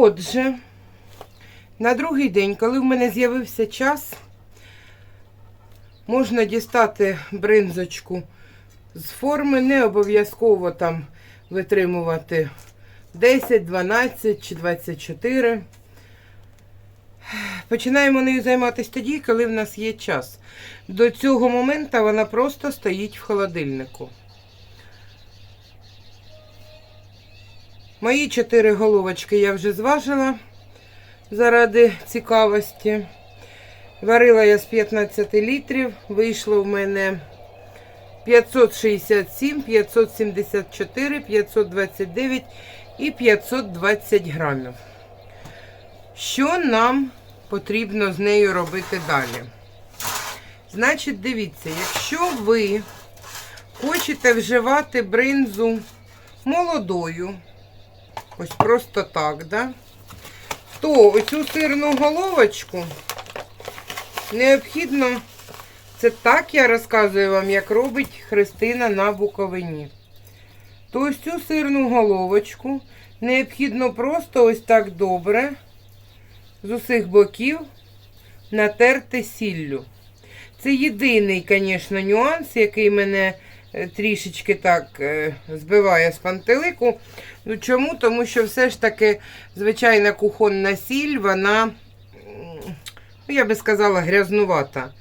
Отже, на другий день, коли в мене з'явився час, можна дістати бринзочку з форми, не обов'язково там витримувати 10, 12 чи 24. Починаємо нею займатися тоді, коли в нас є час. До цього моменту вона просто стоїть в холодильнику. Мої чотири головочки я вже зважила заради цікавості. Варила я з 15 літрів, вийшло в мене 567, 574, 529 і 520 грамів. Що нам потрібно з нею робити далі? Значить, дивіться, якщо ви хочете вживати бринзу молодою, ось просто так, да? то оцю сирну головочку необхідно, це так я розказую вам, як робить Христина на Буковині. То ось цю сирну головочку необхідно просто ось так добре з усіх боків натерти сіллю. Це єдиний, звісно, нюанс, який мене трішечки так е, збиває з пантелику. Ну чому? Тому що все ж таки звичайна кухонна сіль, вона, ну, я би сказала, грязнувата.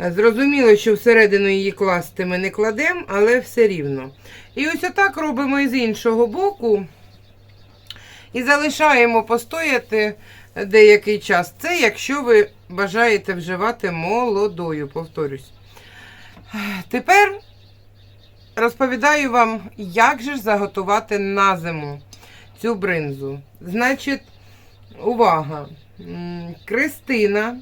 Е, Зрозуміло, що всередину її класти ми не кладемо, але все рівно. І ось отак робимо і з іншого боку. І залишаємо постояти деякий час. Це якщо ви бажаєте вживати молодою, повторюсь. Тепер розповідаю вам, як же ж заготувати на зиму цю бринзу. Значить, увага! Кристина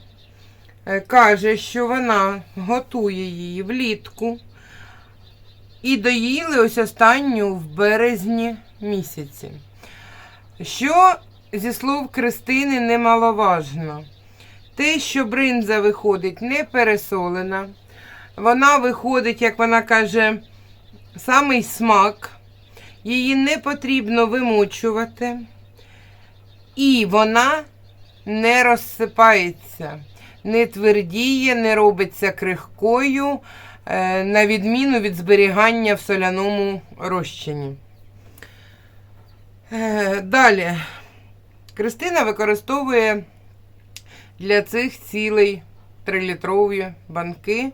е, каже, що вона готує її влітку. І доїли ось останню в березні місяці. Що зі слов Кристини немаловажно. Те, що бринза виходить не пересолена, вона виходить, як вона каже, самий смак, її не потрібно вимочувати, і вона не розсипається, не твердіє, не робиться крихкою, е, на відміну від зберігання в соляному розчині. Е, Далі. Кристина використовує для цих цілей 3-літрові банки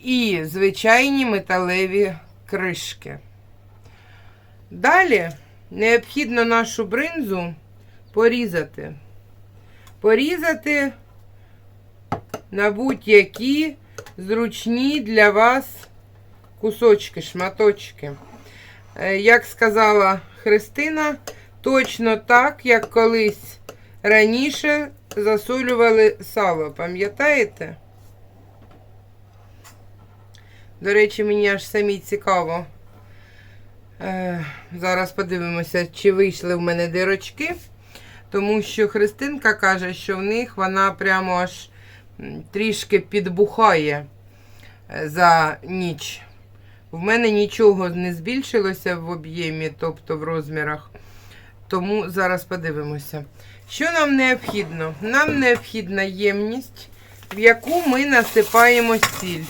і звичайні металеві кришки. Далі необхідно нашу бринзу порізати. Порізати на будь-які зручні для вас кусочки, шматочки. Е, Як сказала Христина, точно так, як колись раніше засолювали сало, пам'ятаєте? До речі, мені аж самі цікаво. Е, зараз подивимося, чи вийшли в мене дирочки. Тому що Христинка каже, що в них вона прямо аж трішки підбухає е, за ніч. В мене нічого не збільшилося в об'ємі, тобто в розмірах. Тому зараз подивимося. Що нам необхідно? Нам необхідна ємність, в яку ми насипаємо сіль.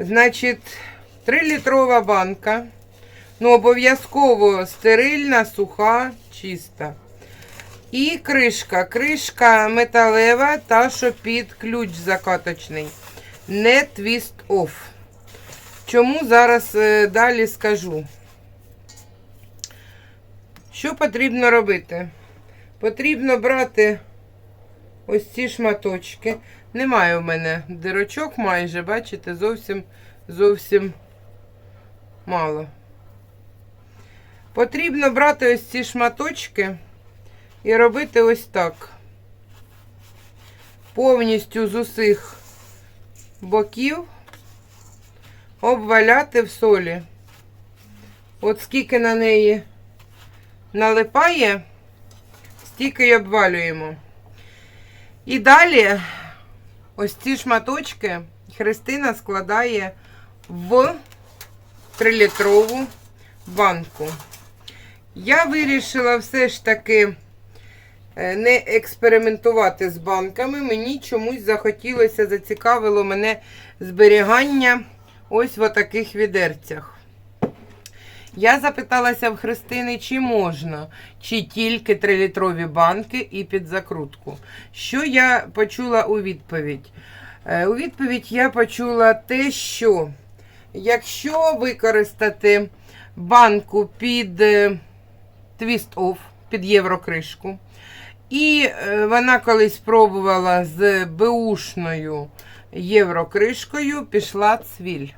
Значить, 3-літрова банка. Ну, обов'язково стерильна, суха, чиста. І кришка. Кришка металева, та що під ключ закаточний. Не твіст оф. Чому зараз е, далі скажу? Що потрібно робити? Потрібно брати ось ці шматочки. Немає в мене дирочок майже, бачите, зовсім зовсім мало. Потрібно брати ось ці шматочки і робити ось так. Повністю з усіх боків обваляти в солі. От скільки на неї налипає, стільки й обвалюємо. І далі ось ці шматочки Христина складає в трилітрову банку. Я вирішила все ж таки е, не експериментувати з банками. Мені чомусь захотілося, зацікавило мене зберігання ось в таких відерцях. Я запиталася в Христини, чи можна, чи тільки 3-літрові банки і під закрутку. Що я почула у відповідь? Е, У відповідь я почула те, що якщо використати банку під е, твіст оф, під єврокришку, і е, вона колись пробувала з беушною єврокришкою, пішла цвіль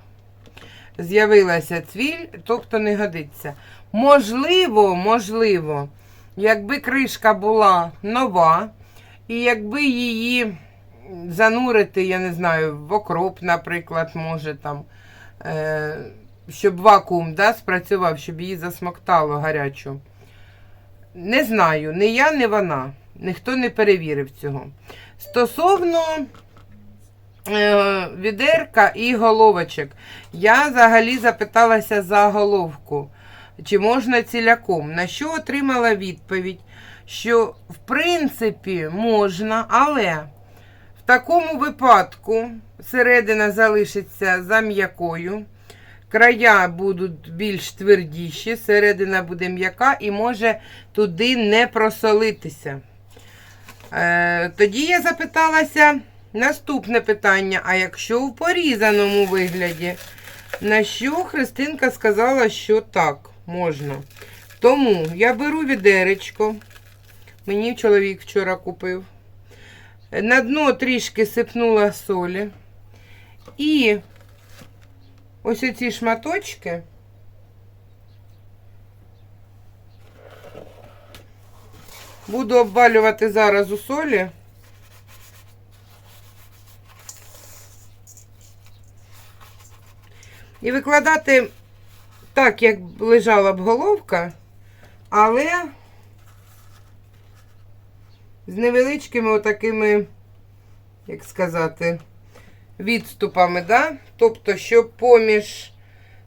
з'явилася цвіль, тобто не годиться. Можливо, можливо, якби кришка була нова, і якби її занурити, я не знаю, в окроп, наприклад, може там, е, щоб вакуум да, спрацював, щоб її засмоктало гарячу. Не знаю, не я, не вона. Ніхто не перевірив цього. Стосовно відерка і головочок. Я взагалі запиталася за головку, чи можна ціляком. На що отримала відповідь, що в принципі можна, але в такому випадку середина залишиться за м'якою. Края будуть більш твердіші, середина буде м'яка і може туди не просолитися. Е, тоді я запиталася наступне питання: а якщо в порізаному вигляді? На що Христинка сказала, що так, можна. Тому я беру відеречко. Мені чоловік вчора купив. На дно трішки сипнула солі. І ось оці шматочки. Буду обвалювати зараз у солі. І викладати так, як лежала б головка, але з невеличкими отакими, як сказати, відступами, да? Тобто, щоб поміж,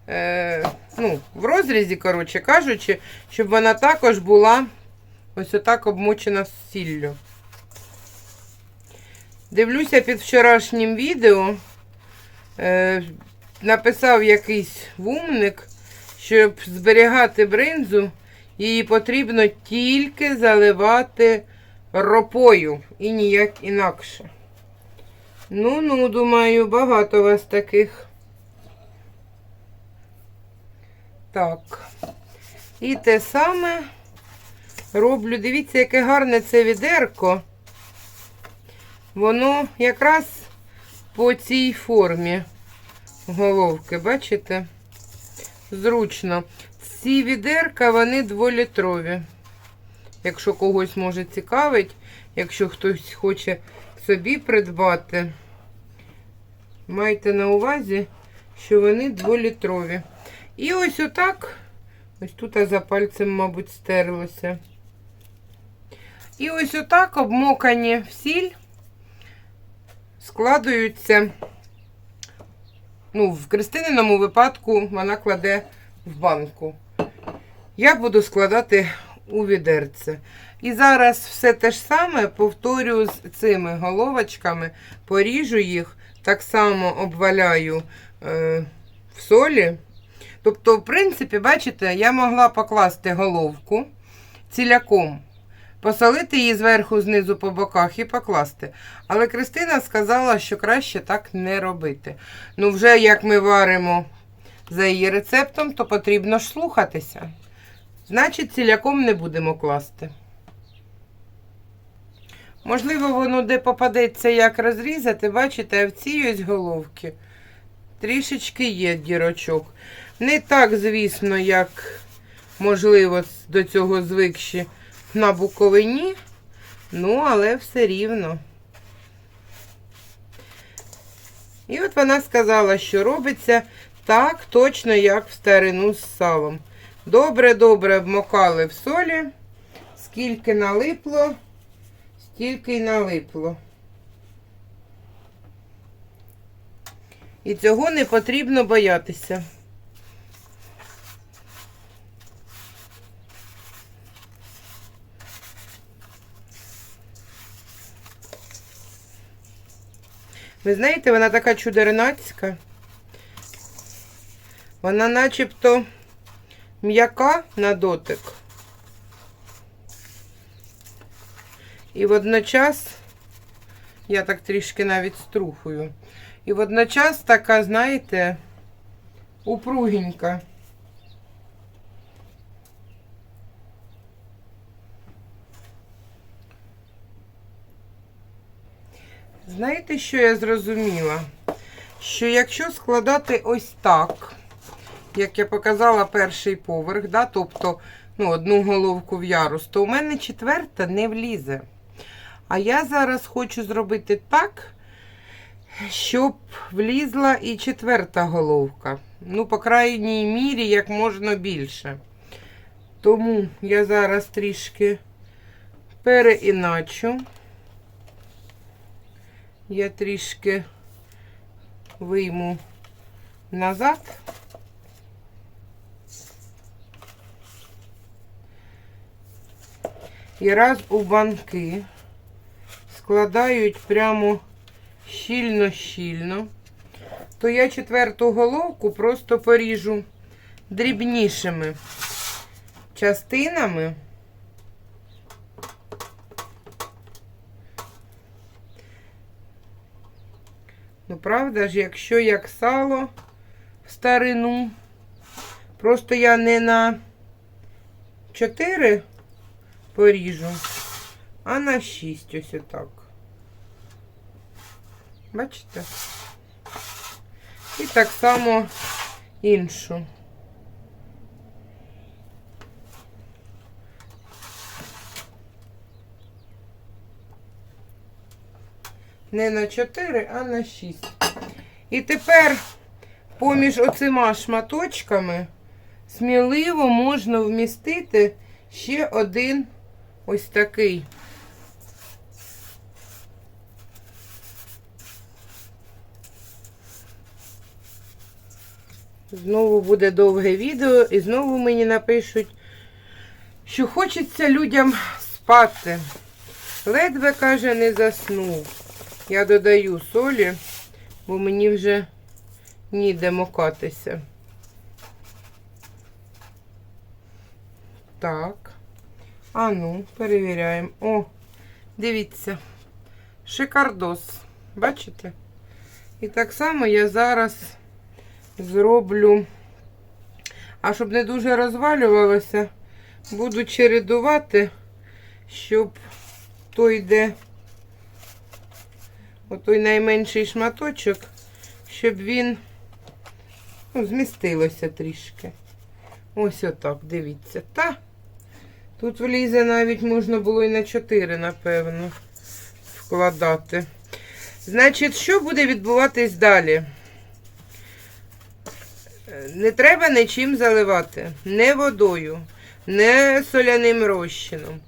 е, ну, в розрізі, коротше кажучи, щоб вона також була ось отак обмочена сіллю. Дивлюся під вчорашнім відео. Е, написав якийсь вумник, щоб зберігати бринзу, її потрібно тільки заливати ропою і ніяк інакше. Ну, ну, думаю, багато вас таких. Так. І те саме роблю. Дивіться, яке гарне це відерко. Воно якраз по цій формі головки, бачите? Зручно. Ці відерка, вони дволітрові. Якщо когось може цікавить, якщо хтось хоче собі придбати, майте на увазі, що вони дволітрові. І ось отак, ось тут за пальцем, мабуть, стерлося. І ось отак обмокані в сіль складуються. Ну, в Кристининому випадку вона кладе в банку. Я буду складати у відерце. І зараз все те ж саме повторю з цими головочками, поріжу їх, так само обваляю е, в солі. Тобто, в принципі, бачите, я могла покласти головку ціляком, посолити її зверху, знизу по боках і покласти. Але Кристина сказала, що краще так не робити. Ну, вже як ми варимо за її рецептом, то потрібно ж слухатися. Значить, ціляком не будемо класти. Можливо, воно де попадеться, як розрізати, бачите, а в цій ось головки трішечки є дірочок. Не так, звісно, як, можливо, до цього звикші на Буковині, ну, але все рівно. І от вона сказала, що робиться так точно, як в старину з салом. Добре-добре обмокали в солі, скільки налипло, стільки й налипло. І цього не потрібно боятися. Ви знаєте, вона така чудернацька. Вона начебто м'яка на дотик. І водночас, я так трішки навіть струхую. І водночас така, знаєте, упругенька. Знаєте, що я зрозуміла? Що якщо складати ось так, як я показала перший поверх, да, тобто ну, одну головку в ярус, то у мене четверта не влізе. А я зараз хочу зробити так, щоб влізла і четверта головка. Ну, по крайній мірі, як можна більше. Тому я зараз трішки переіначу. Я трішки вийму назад. І раз у банки складають прямо щільно-щільно, то я четверту головку просто поріжу дрібнішими частинами. Правда ж, якщо як сало в старину, просто я не на 4 поріжу, а на 6 ось отак. Бачите? І так само іншу. Не на 4, а на 6. І тепер поміж оцима шматочками сміливо можна вмістити ще один ось такий. Знову буде довге відео, і знову мені напишуть, що хочеться людям спати. Ледве, каже, не заснув. Я додаю солі, бо мені вже ніде мокатися. Так. А ну, перевіряємо. О, дивіться. Шикардос. Бачите? І так само я зараз зроблю. А щоб не дуже розвалювалося, буду чередувати, щоб той йде отой найменший шматочок, щоб він ну, змістилося трішки. Ось отак, дивіться. Та тут влізе навіть можна було і на 4, напевно, вкладати. Значить, що буде відбуватись далі? Не треба нічим заливати. Не водою, не соляним розчином.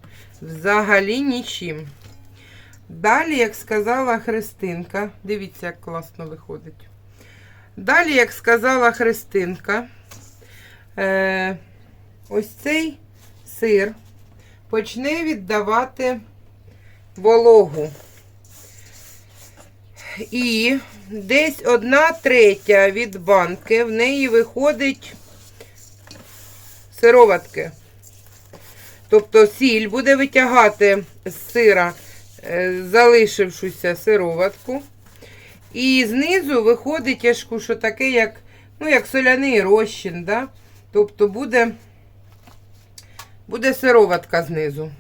Взагалі нічим. Далі, як сказала Христинка, дивіться, як класно виходить. Далі, як сказала Христинка, е, ось цей сир почне віддавати вологу. І десь одна третя від банки в неї виходить сироватки. Тобто сіль буде витягати з сира залишившуся сироватку. І знизу виходить яшку, що таке, як, ну, як соляний розчин. Да? Тобто буде, буде сироватка знизу.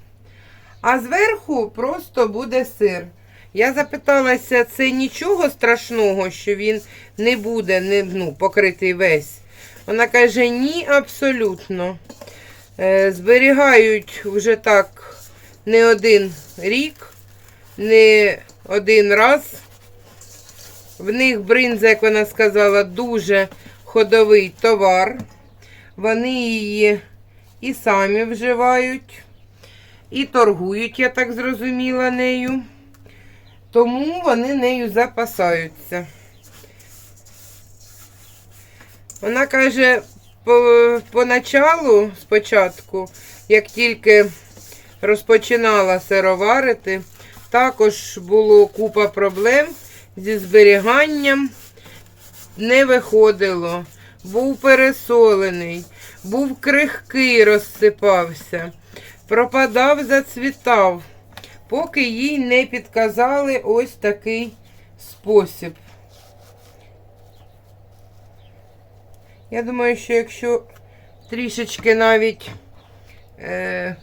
А зверху просто буде сир. Я запиталася, це нічого страшного, що він не буде не, ну, покритий весь. Вона каже, ні, абсолютно. Е, зберігають вже так не один рік, не один раз. В них бринза, як вона сказала, дуже ходовий товар. Вони її і самі вживають, і торгують, я так зрозуміла, нею. Тому вони нею запасаються. Вона каже, по, поначалу, спочатку, як тільки розпочинала сироварити, також було купа проблем. зі зберіганням не виходило. Був пересолений, був крихкий, розсипався, пропадав, зацвітав, поки їй не підказали ось такий спосіб. Я думаю, що якщо трішечки навіть е,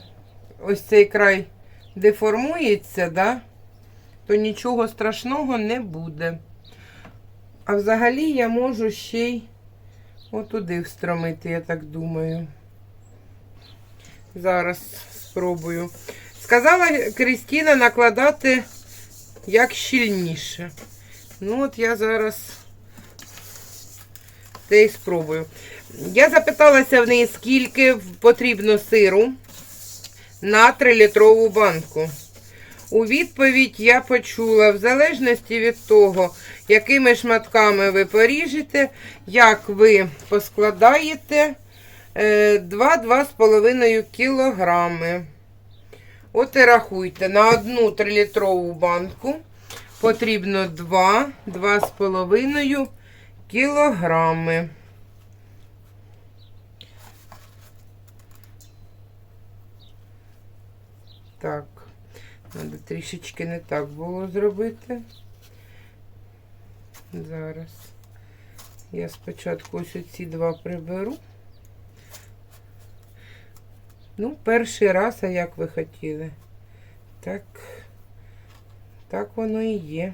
ось цей край деформується, да, то нічого страшного не буде. А взагалі я можу ще й отуди встромити, я так думаю. Зараз спробую. Сказала Крістіна накладати як щільніше. Ну, от я зараз те і спробую. Я запиталася в неї, скільки потрібно сиру на 3-літрову банку. У відповідь я почула, в залежності від того, якими шматками ви поріжете, як ви поскладаєте е, 2-2,5 кілограми. От і рахуйте, на одну 3-літрову банку потрібно 2-2,5 кілограми. Так, треба трішечки не так було зробити. Зараз я спочатку ось ці два приберу. Ну, перший раз, а як ви хотіли. Так, так воно і є.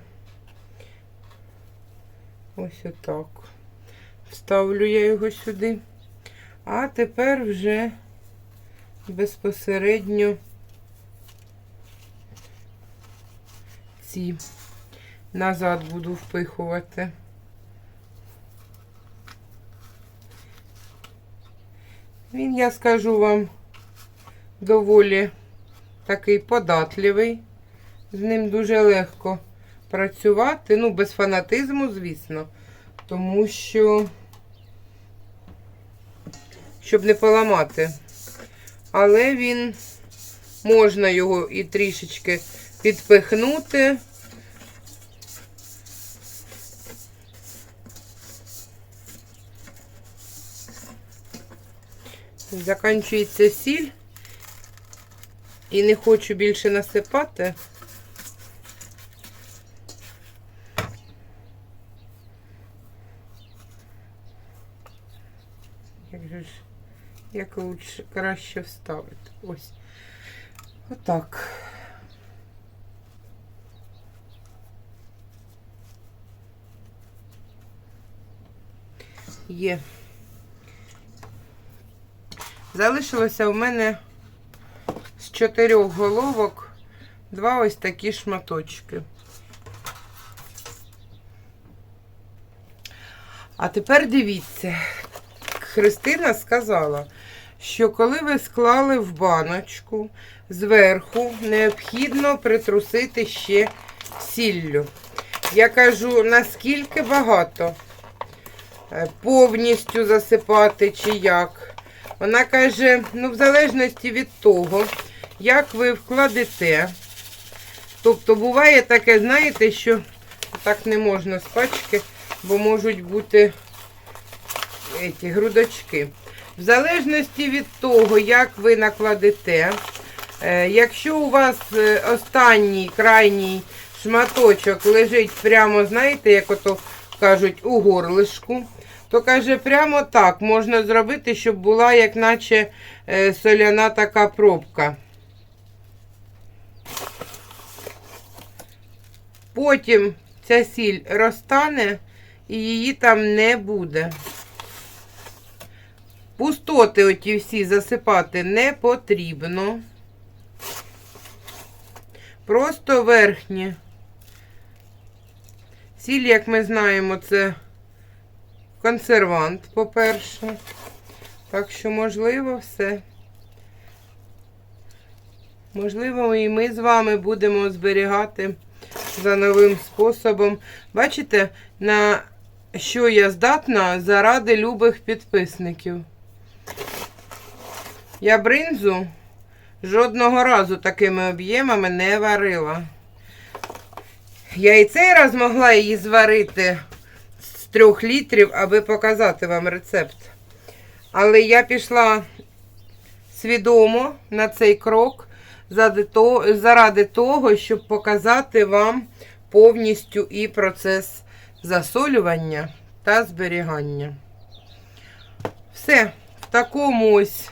Ось отак. Вставлю я його сюди. А тепер вже безпосередньо ці назад буду впихувати. Він, я скажу вам, доволі такий податливий. З ним дуже легко працювати. Ну, без фанатизму, звісно. Тому що, щоб не поламати. Але він можна його і трішечки підпихнути. Закінчується сіль. І не хочу більше насипати. Як же ж, як краще вставити. Ось. Отак. Є. Залишилося в мене з чотирьох головок два ось такі шматочки. А тепер дивіться, Христина сказала, що коли ви склали в баночку, зверху необхідно притрусити ще сіллю. Я кажу, наскільки багато повністю засипати чи як. Вона каже, ну, в залежності від того, як ви вкладете. Тобто буває таке, знаєте, що так не можна з пачки, бо можуть бути ці грудочки. В залежності від того, як ви накладете, е, якщо у вас е, останній крайній шматочок лежить прямо, знаєте, як ото кажуть, у горлишку, то каже, прямо так можна зробити, щоб була, як наче е, соляна така пробка. Потім ця сіль розтане і її там не буде. Пустоти оті всі засипати не потрібно. Просто верхні. Сіль, як ми знаємо, це консервант, по-перше. Так що, можливо, все. Можливо, і ми з вами будемо зберігати за новим способом. Бачите, на що я здатна заради любих підписників. Я бринзу жодного разу такими об'ємами не варила. Я і цей раз могла її зварити трьох літрів, аби показати вам рецепт. Але я пішла свідомо на цей крок заради того, щоб показати вам повністю і процес засолювання та зберігання. Все, в такому ось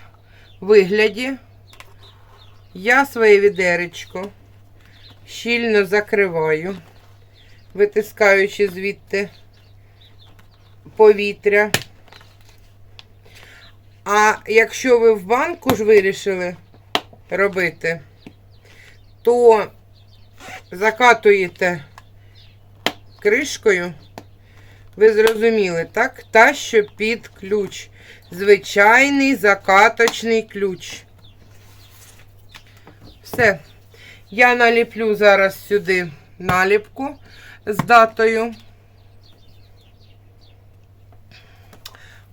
вигляді я своє відеречко щільно закриваю, витискаючи звідти повітря. А якщо ви в банку ж вирішили робити, то закатуєте кришкою, ви зрозуміли, так? Та, що під ключ. Звичайний закаточний ключ. Все. Я наліплю зараз сюди наліпку з датою.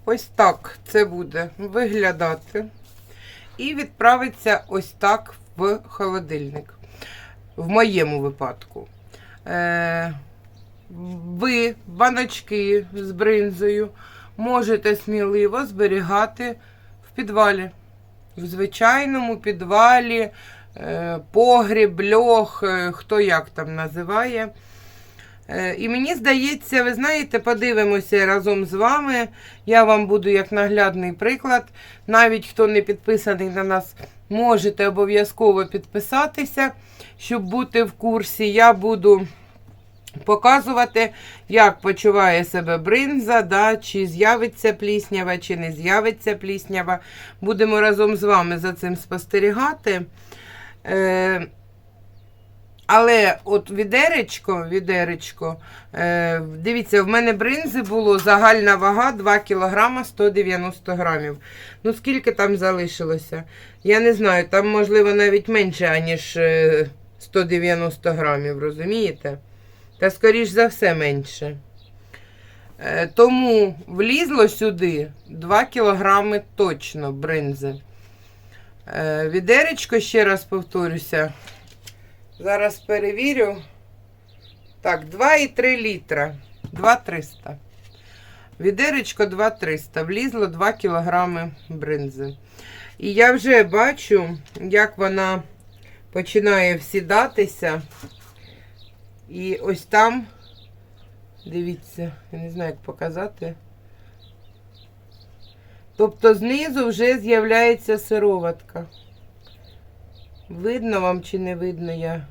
Ось так це буде виглядати. І відправиться ось так в холодильник. В моєму випадку. Е, ви баночки з бринзою можете сміливо зберігати в підвалі. В звичайному підвалі, е, погріб, льох, е, хто як там називає. Е, І мені здається, ви знаєте, подивимося разом з вами. Я вам буду як наглядний приклад. Навіть хто не підписаний на нас, можете обов'язково підписатися, щоб бути в курсі. Я буду показувати, як почуває себе бринза, да, чи з'явиться пліснява, чи не з'явиться пліснява. Будемо разом з вами за цим спостерігати. Е, але от відеречко, відеречко, е, дивіться, в мене бринзи було загальна вага 2 кг 190 грамів. Ну, скільки там залишилося? Я не знаю, там, можливо, навіть менше, аніж е, 190 грамів, розумієте? Та, скоріш за все, менше. Е, тому влізло сюди 2 кг точно бринзи. Е, відеречко, ще раз повторюся. Зараз перевірю. Так, 2,3 літра. 2,300. Відеречко 2,300. Влізло 2 кілограми бринзи. І я вже бачу, як вона починає всідатися. І ось там, дивіться, я не знаю, як показати. Тобто знизу вже з'являється сироватка. Видно вам чи не видно я?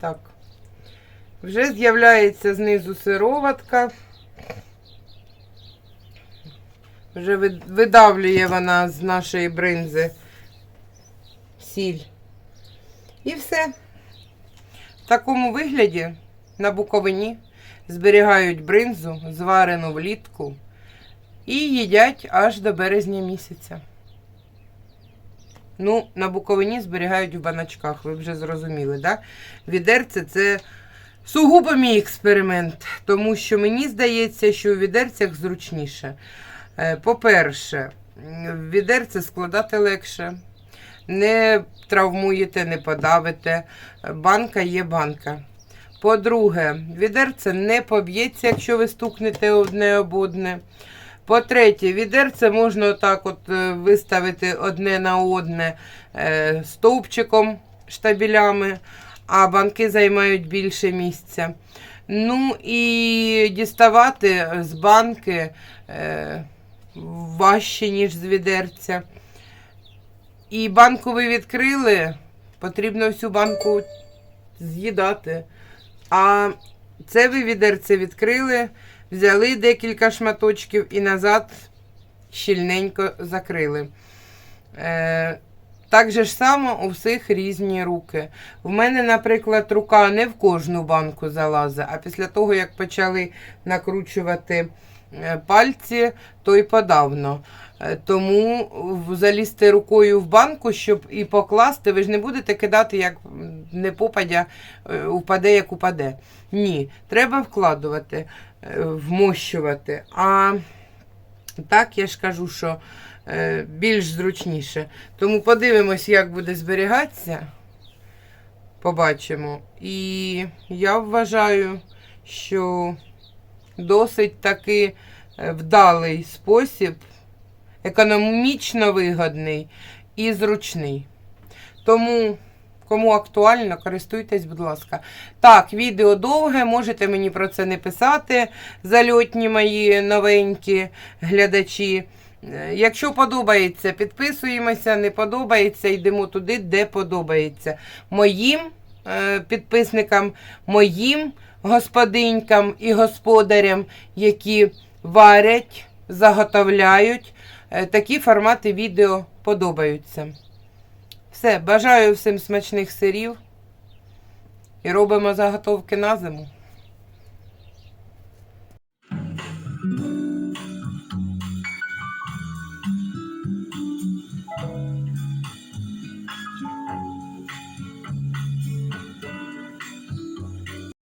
Так. Вже з'являється знизу сироватка. Вже видавлює вона з нашої бринзи сіль. І все. В такому вигляді на Буковині зберігають бринзу, зварену влітку. І їдять аж до березня місяця. Ну, на Буковині зберігають в баночках, ви вже зрозуміли, да? Відерце це сугубо мій експеримент, тому що мені здається, що у відерцях зручніше. Е, По-перше, відерце складати легше. Не травмуєте, не подавите. Банка є банка. По-друге, відерце не поб'ється, якщо ви стукнете одне об одне. По-третє, відерце можна отак от е, виставити одне на одне е, стовпчиком, штабілями, а банки займають більше місця. Ну і діставати з банки е, важче, ніж з відерця. І банку ви відкрили, потрібно всю банку з'їдати. А це ви відерце відкрили, взяли декілька шматочків і назад щільненько закрили. Е, так же ж само у всіх різні руки. В мене, наприклад, рука не в кожну банку залазить, а після того, як почали накручувати е, пальці, то й подавно. Е, Тому залізти рукою в банку, щоб і покласти, ви ж не будете кидати, як не попадя, е, упаде, як упаде. Ні, треба вкладувати, е, вмощувати. А так я ж кажу, що е, більш зручніше. Тому подивимось, як буде зберігатися. Побачимо. І я вважаю, що досить таки е, вдалий спосіб, економічно вигодний і зручний. Тому, кому актуально, користуйтесь, будь ласка. Так, відео довге, можете мені про це не писати, зальотні мої новенькі глядачі. Е, Якщо подобається, підписуємося, не подобається, йдемо туди, де подобається. Моїм е, підписникам, моїм господинькам і господарям, які варять, заготовляють, е, такі формати відео подобаються. Все, бажаю всім смачних сирів і робимо заготовки на зиму.